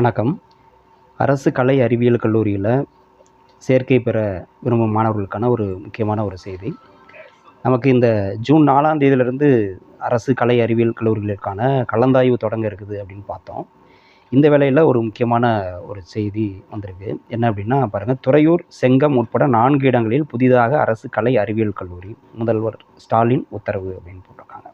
வணக்கம். அரசு கலை அறிவியல் கல்லூரியில் சேர்க்கை பெற விரும்பும் மாணவர்களுக்கான ஒரு முக்கியமான ஒரு செய்தி. நமக்கு இந்த ஜூன் நாலாம் தேதியிலிருந்து அரசு கலை அறிவியல் கல்லூரிகளுக்கான கலந்தாய்வு தொடங்க இருக்குது அப்படின்னு பார்த்தோம். இந்த வேளையில் ஒரு முக்கியமான ஒரு செய்தி வந்திருக்கு. என்ன அப்படின்னா பாருங்கள் துறையூர் செங்கம் உட்பட நான்கு இடங்களில் புதிதாக அரசு கலை அறிவியல் கல்லூரி முதல்வர் ஸ்டாலின் உத்தரவு அப்படின்னு போட்டிருக்காங்க.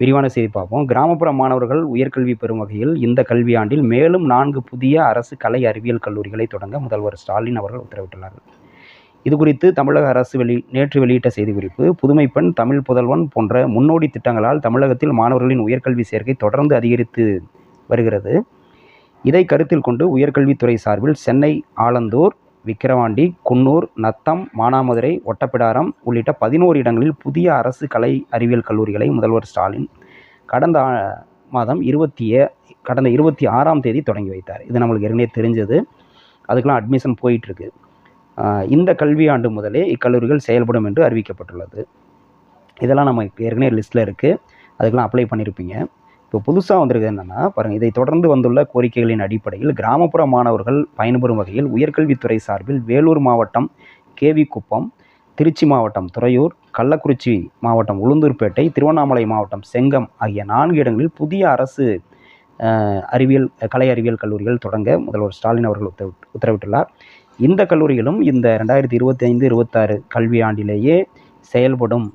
விரிவான செய்தி பார்ப்போம். கிராமப்புற மாணவர்கள் உயர்கல்வி பெறும் வகையில் இந்த கல்வியாண்டில் மேலும் நான்கு புதிய அரசு கலை அறிவியல் கல்லூரிகளை தொடங்க முதல்வர் ஸ்டாலின் அவர்கள் உத்தரவிட்டுள்ளார்கள் இது குறித்து தமிழக அரசு வெளி நேற்று வெளியிட்ட செய்திக்குறிப்பு புதுமை பெண் தமிழ் புதல்வன் போன்ற முன்னோடி திட்டங்களால் தமிழகத்தில் மாணவர்களின் உயர்கல்வி சேர்க்கை தொடர்ந்து அதிகரித்து வருகிறது. இதை கருத்தில் கொண்டு உயர்கல்வித்துறை சார்பில் சென்னை ஆலந்தூர் விக்கிரவாண்டி குன்னூர் நத்தம் மானாமதுரை ஒட்டப்பிடாரம் உள்ளிட்ட பதினோரு இடங்களில் புதிய அரசு கலை அறிவியல் கல்லூரிகளை முதல்வர் ஸ்டாலின் கடந்த ஆ- மாதம் இருபத்தி ஏ கடந்த இருபத்தி ஆறாம் தேதி தொடங்கி வைத்தார். இது நம்மளுக்கு ஏற்கனவே தெரிஞ்சது. அதுக்கெலாம் அட்மிஷன் போயிட்டுருக்கு. இந்த கல்வியாண்டு முதலே இக்கல்லூரிகள் செயல்படும் என்று அறிவிக்கப்பட்டுள்ளது. இதெல்லாம் நம்ம ஏற்கனவே லிஸ்ட்டில் இருக்குது அதுக்கெலாம் அப்ளை பண்ணியிருப்பீங்க இப்போ புதுசாக வந்திருக்கு என்னென்னா பாருங்கள் இதை தொடர்ந்து வந்துள்ள கோரிக்கைகளின் அடிப்படையில் கிராமப்புற மாணவர்கள் பயன்பெறும் வகையில் உயர்கல்வித்துறை சார்பில் வேலூர் மாவட்டம் கேவி குப்பம் திருச்சி மாவட்டம் துறையூர் கள்ளக்குறிச்சி மாவட்டம் உளுந்தூர்பேட்டை திருவண்ணாமலை மாவட்டம் செங்கம் ஆகிய நான்கு இடங்களில் புதிய அரசு அறிவியல் கலை அறிவியல் கல்லூரிகள் தொடங்க முதல்வர் ஸ்டாலின் அவர்கள் உத்தரவி உத்தரவிட்டுள்ளார். இந்த கல்லூரிகளும் இந்த ரெண்டாயிரத்தி இருபத்தி ஐந்து இருபத்தாறு கல்வியாண்டிலேயே செயல்படும்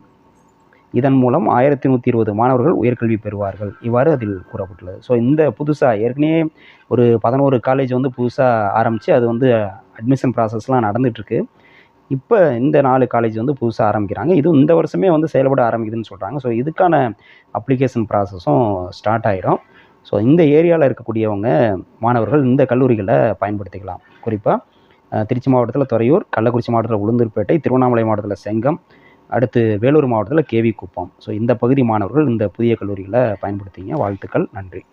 இதன் மூலம் ஆயிரத்தி நூற்றி இருபது மாணவர்கள் உயர்கல்வி பெறுவார்கள். இவ்வாறு அதில் கூறப்பட்டுள்ளது. ஸோ இந்த புதுசாக ஏற்கனவே ஒரு பதினோரு காலேஜ் வந்து புதுசாக ஆரம்பித்து அது வந்து அட்மிஷன் ப்ராசஸ்லாம் நடந்துகிட்ருக்கு இப்போ இந்த நாலு காலேஜ் வந்து புதுசாக ஆரம்பிக்கிறாங்க. இது இந்த வருஷமே வந்து செயல்பட ஆரம்பிக்குதுன்னு சொல்கிறாங்க ஸோ இதுக்கான அப்ளிகேஷன் ப்ராசஸும் ஸ்டார்ட் ஆகிடும் ஸோ இந்த ஏரியாவில் இருக்கக்கூடியவங்க மாணவர்கள் இந்த கல்லூரிகளை பயன்படுத்திக்கலாம். குறிப்பாக திருச்சி மாவட்டத்தில் துறையூர் கள்ளக்குறிச்சி மாவட்டத்தில் உளுந்தூர்பேட்டை திருவண்ணாமலை மாவட்டத்தில் செங்கம் அடுத்து வேலூர் மாவட்டத்தில் கேவி குப்பம். ஸோ இந்த பகுதி மாணவர்கள் இந்த புதிய கல்லூரிகளை பயன்படுத்திங்க. வாழ்த்துக்கள். நன்றி.